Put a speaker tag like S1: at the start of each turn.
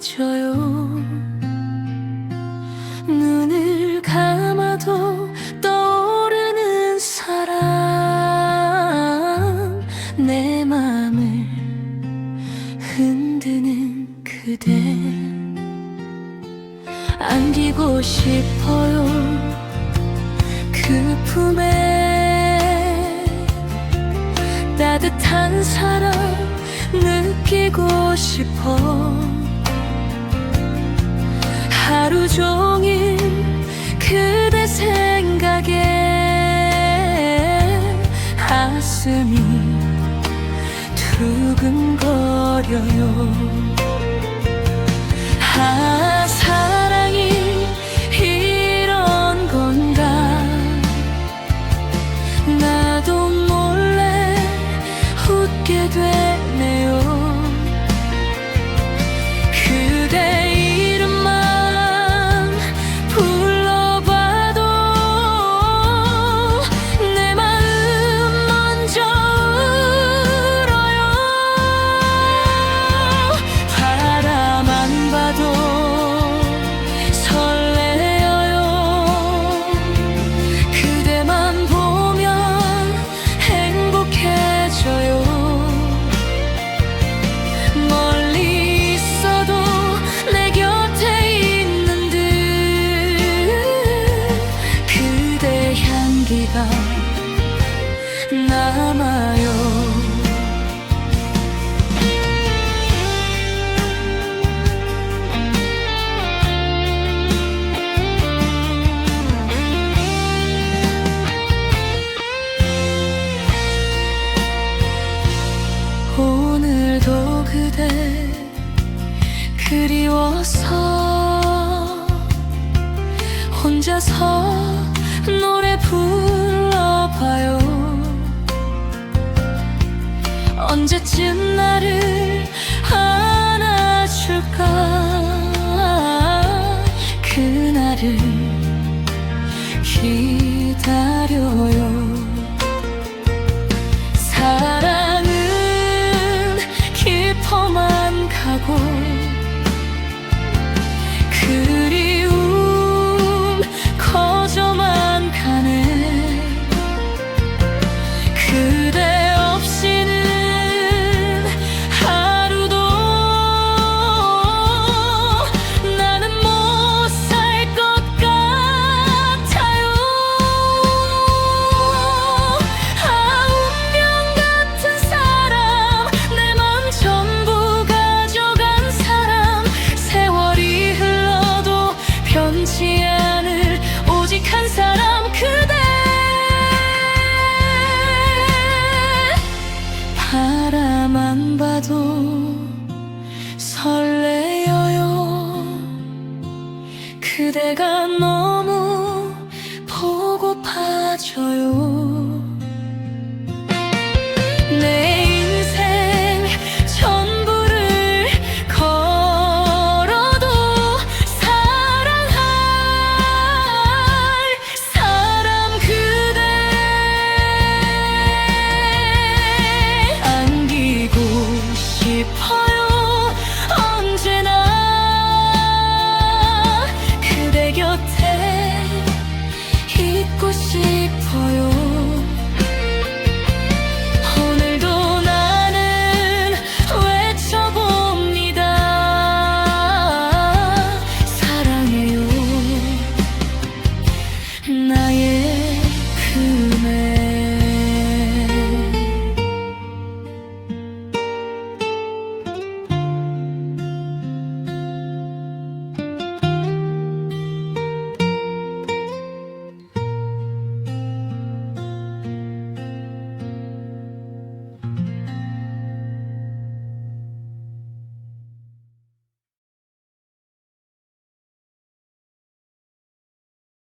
S1: 닥쳐요. 눈을 감아도 떠오르는 사람 내 맘을 흔드는 그대. 안기고 싶어요. 그 품에 따뜻한 사랑 느끼고 싶어. 종일 그대 생각에 가슴이 두근거려요. 아, 남아요. 오늘도 그대 그리워서 혼자서 노래 부르 기다려요. 그대가 너무 보고파져요. nadie